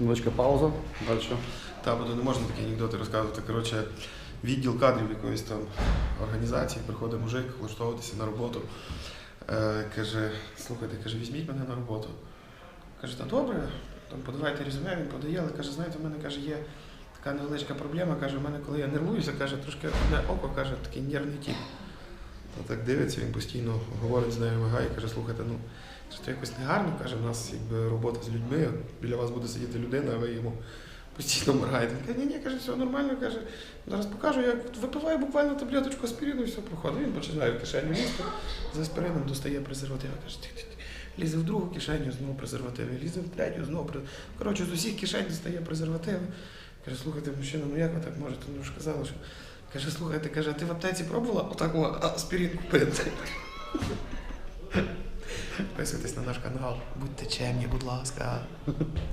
Невеличка пауза. Далі. Та, бо не можна такі анекдоти розказувати. Коротше, відділ кадрів якоїсь там організації, приходить мужик влаштовуватися на роботу. Е, каже, слухайте, каже, візьміть мене на роботу. Каже, та добре, там подавайте резюме, він подає, але каже, знаєте, в мене каже, є така невеличка проблема. Каже, в мене, коли я нервуюся, каже, трошки одне око, каже, такий нервний тіп. Та так дивиться, він постійно говорить з нею, мигає, каже, слухайте, ну, то якось негарно, каже, в нас якби робота з людьми, біля вас буде сидіти людина, а ви йому постійно моргаєте. Він каже, ні, ні, каже, все нормально, каже, зараз покажу, як випиваю буквально таблеточку аспірину і все проходить. Він починає в кишеню лізти, з аспирином достає презерватив. Каже, ти, ти, ти. Лізе в другу кишеню, знову презервативи, лізе в третю, знову презервативи. Коротше, з усіх кишень достає презервативи. Каже, слухайте, мужчина, ну як ви так можете? Ну ж казали, що. Каже, слухайте, каже, а ти в аптеці пробувала отаку аспірін купити? Підписуйтесь на наш канал, будьте чемні, будь ласка.